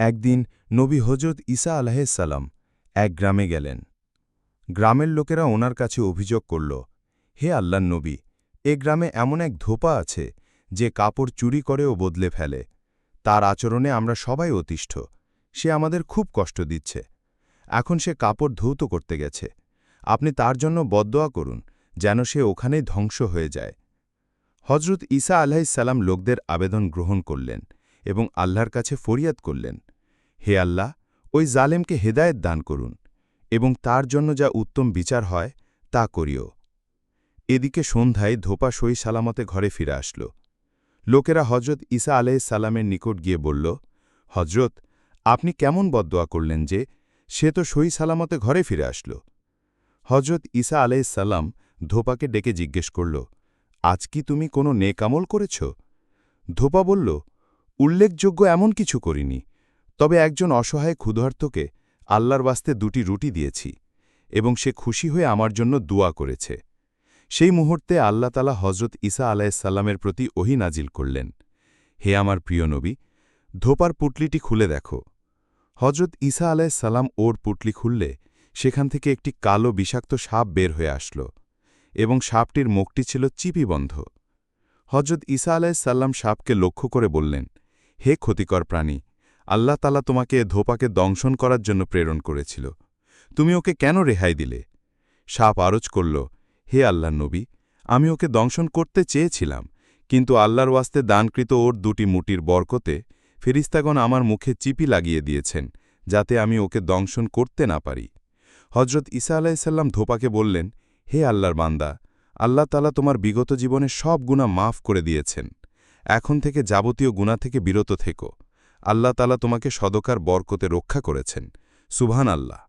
একদিন নবী হজরত ঈসা আলাহিসাল্লাম এক গ্রামে গেলেন। গ্রামের লোকেরা ওনার কাছে অভিযোগ করল, হে আল্লাহ নবী, এ গ্রামে এমন এক ধোপা আছে যে কাপড় চুরি করে ও বদলে ফেলে। তার আচরণে আমরা সবাই অতিষ্ঠ, সে আমাদের খুব কষ্ট দিচ্ছে। এখন সে কাপড় ধৌত করতে গেছে। আপনি তার জন্য বদদোয়া করুন, যেন সে ওখানেই ধ্বংস হয়ে যায়। হজরত ঈসা আলাহিসাল্লাম লোকদের আবেদন গ্রহণ করলেন এবং আল্লাহর কাছে ফরিয়াদ করলেন। হে আল্লাহ, ওই জালেমকে হেদায়েত দান করুন এবং তার জন্য যা উত্তম বিচার হয়, তা করিও। এদিকে সন্ধ্যায় ধোপা সই সালামতে ঘরে ফিরে আসল। লোকেরা হজরত ইসা ঈসা আলাইসাল্লামের নিকট গিয়ে বলল হজরত আপনি কেমন বদদোয়া করলেন যে সে তো সই সালামতে ঘরে ফিরে আসল? হজরত ইসা ঈসা আলাইসাল্লাম ধোপাকে ডেকে জিজ্ঞেস করল, আজ কি তুমি কোনো নেকামল করেছ? ধোপা বলল, উল্লেখযোগ্য এমন কিছু করিনি। তবে একজন অসহায় ক্ষুধার্তকে আল্লাহর বাস্তে দুটি রুটি দিয়েছি, এবং সে খুশি হয়ে আমার জন্য দুয়া করেছে। সেই মুহূর্তে আল্লাহ তালা হজরত ঈসা আলাইসাল্লামের প্রতি ওহি নাজিল করলেন। হে আমার প্রিয় নবী, ধোপার পুটলিটি খুলে দেখো। হজরত ঈসা আলাইসাল্লাম ওর পুটলি খুললে সেখান থেকে একটি কালো বিষাক্ত সাপ বের হয়ে আসল, এবং সাপটির মুখটি ছিল চিপিবন্ধ। হজরত ঈসা আলাইসাল্লাম সাপকে লক্ষ্য করে বললেন, হে ক্ষতিকর প্রাণী আল্লাহ তালা তোমাকে ধোপাকে দংশন করার জন্য প্রেরণ করেছিল। তুমি ওকে কেন রেহাই দিলে? সাপ আরজ করল, হে আল্লাহ নবী, আমি ওকে দংশন করতে চেয়েছিলাম, কিন্তু আল্লাহর ওয়াস্তে দানকৃত ওর দুটি মুটির বরকতে ফেরিস্তাগণ আমার মুখে চিপি লাগিয়ে দিয়েছেন, যাতে আমি ওকে দংশন করতে না পারি। হজরত ঈসা আলাইসাল্লাম ধোপাকে বললেন, হে আল্লাহর বান্দা, আল্লাহ তালা তোমার বিগত জীবনে সব গুণা মাফ করে দিয়েছেন। এখন থেকে যাবতীয় গুণা থেকে বিরত থেকো। আল্লাহ তালা তোমাকে সদকার বরকতে রক্ষা করেছেন। সুবহান আল্লাহ